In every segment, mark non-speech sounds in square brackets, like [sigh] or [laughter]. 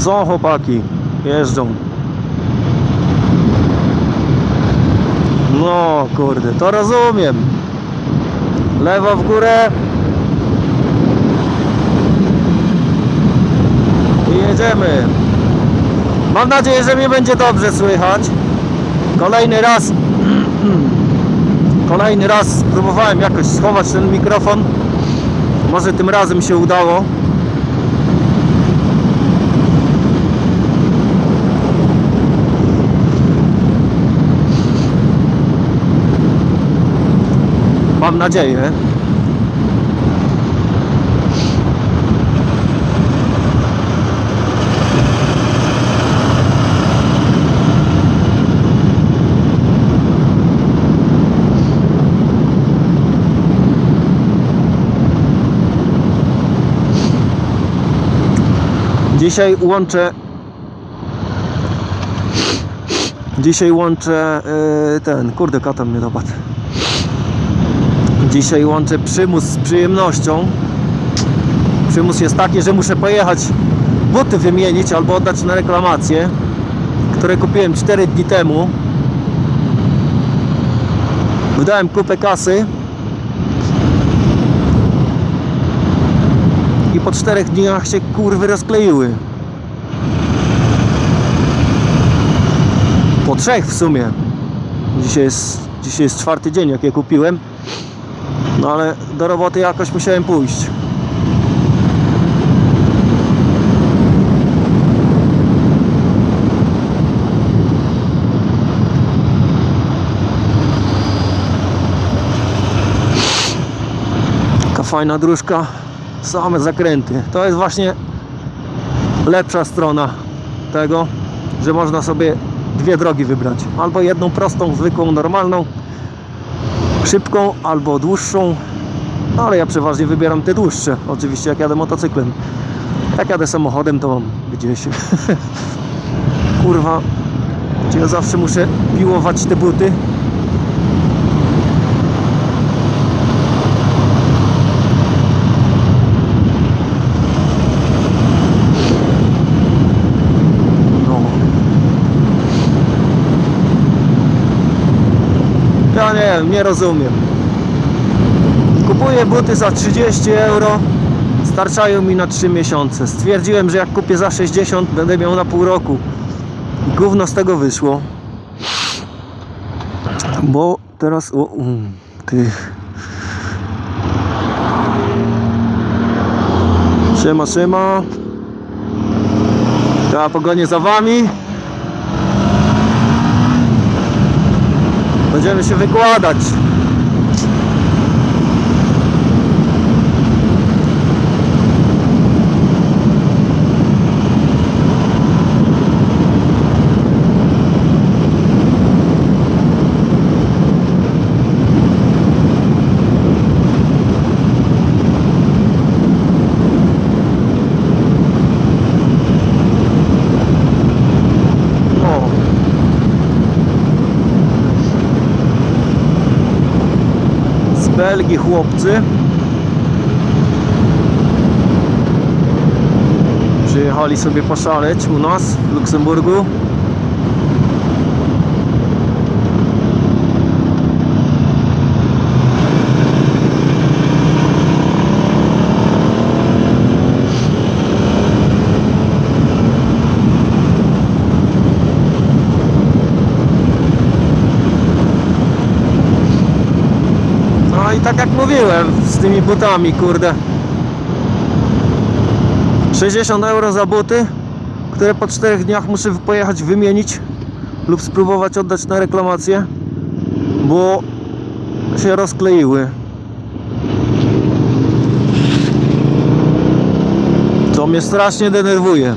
Są chłopaki, jeżdżą. No kurde, to rozumiem. Lewo w górę. I jedziemy. Mam nadzieję, że mnie będzie dobrze słychać. Kolejny raz [clears throat] Kolejny raz spróbowałem jakoś schować ten mikrofon. Może tym razem się udało. Mam nadzieję. Dzisiaj łączę Dzisiaj łączę yy, ten, kurde kata mnie dopadł Dzisiaj łączę przymus z przyjemnością Przymus jest taki, że muszę pojechać buty wymienić albo oddać na reklamację które kupiłem 4 dni temu wydałem kupę kasy i po czterech dniach się kurwy rozkleiły. Po trzech w sumie. Dzisiaj jest, dzisiaj jest czwarty dzień jak je kupiłem. No ale do roboty jakoś musiałem pójść. Taka fajna dróżka same zakręty. To jest właśnie lepsza strona tego, że można sobie dwie drogi wybrać. Albo jedną prostą, zwykłą, normalną, szybką, albo dłuższą. No, ale ja przeważnie wybieram te dłuższe. Oczywiście jak jadę motocyklem. Jak jadę samochodem, to mam gdzieś. [laughs] Kurwa, czy ja zawsze muszę piłować te buty? Ja nie wiem, nie rozumiem. Kupuję buty za 30 euro, starczają mi na 3 miesiące. Stwierdziłem, że jak kupię za 60, będę miał na pół roku. I gówno z tego wyszło. Bo teraz... O, um, ty... Siema, siema. Ja pogonię za wami. Będziemy się wykładać. O. Belgii chłopcy. Przyjechali sobie poszaleć u nas w Luksemburgu. No i tak jak mówiłem, z tymi butami, kurde. 60 euro za buty, które po 4 dniach muszę pojechać wymienić lub spróbować oddać na reklamację, bo się rozkleiły. To mnie strasznie denerwuje.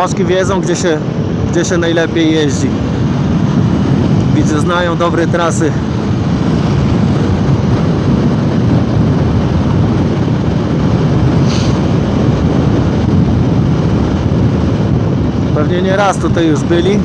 Chłopaszki wiedzą, gdzie się, gdzie się najlepiej jeździ. Widzę, znają dobre trasy. Pewnie nie raz tutaj już byli.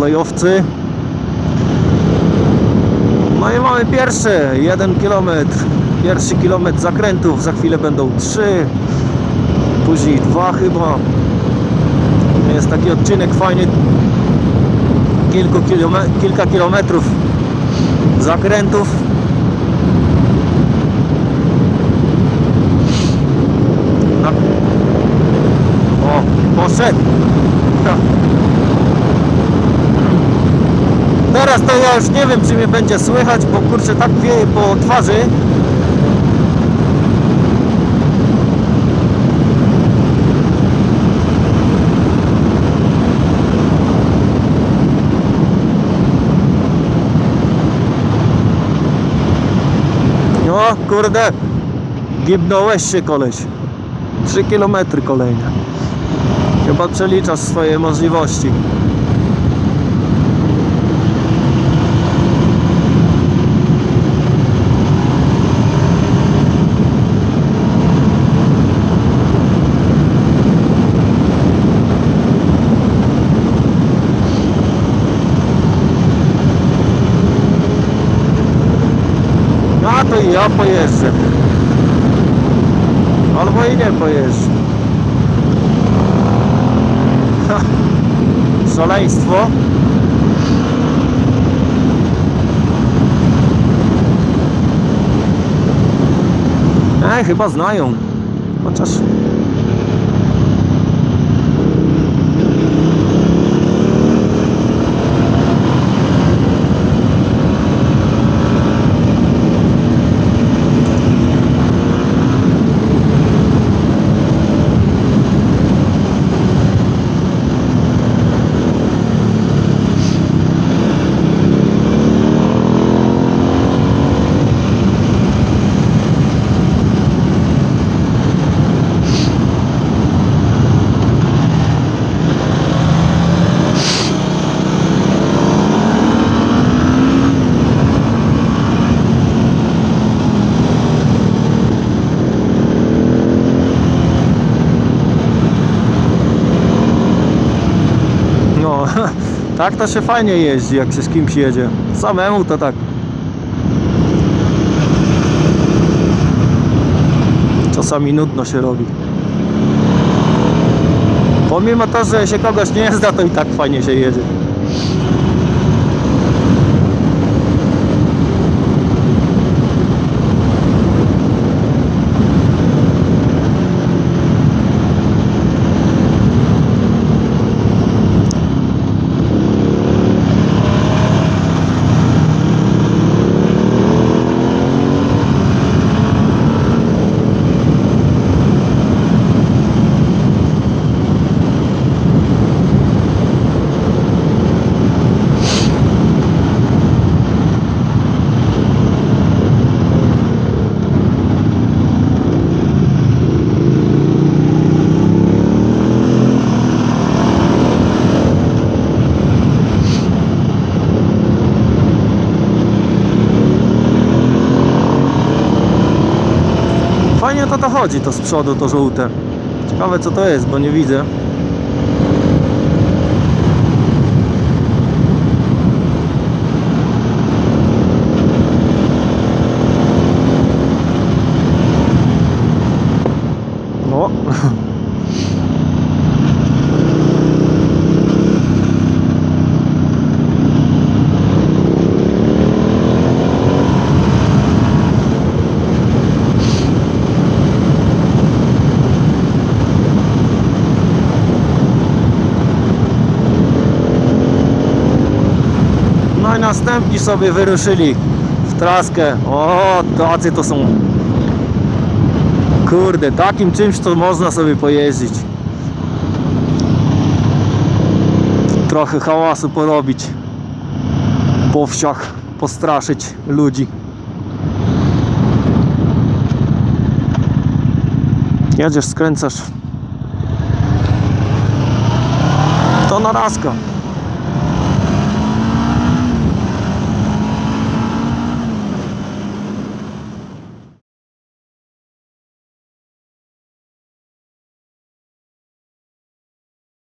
Horlejowcy. No i mamy pierwszy, jeden kilometr. Pierwszy kilometr zakrętów, za chwilę będą trzy, później dwa chyba. Jest taki odcinek fajny, kilku kilome- kilka kilometrów zakrętów. Na... O, poszedł. Teraz to ja już nie wiem, czy mnie będzie słychać, bo kurczę tak wieje po twarzy. No kurde, gibnąłeś się koleś. 3 km kolejne. Chyba przeliczasz swoje możliwości. A to i ja pojeżdżę. Albo i nie pojeżdżę. Ha. Szaleństwo. E, chyba znają. Chociaż... No, [laughs] tak to się fajnie jeździ, jak się z kimś jedzie. Samemu to tak. Czasami nudno się robi. Pomimo to, że się kogoś nie zda, to i tak fajnie się jedzie. Fajnie to to chodzi, to z przodu, to żółte. Ciekawe co to jest, bo nie widzę. O! [laughs] następni sobie wyruszyli w traskę. O, tacy to są. Kurde, takim czymś to można sobie pojeździć. Trochę hałasu porobić. Po wsiach postraszyć ludzi. Jedziesz, skręcasz. To narazka.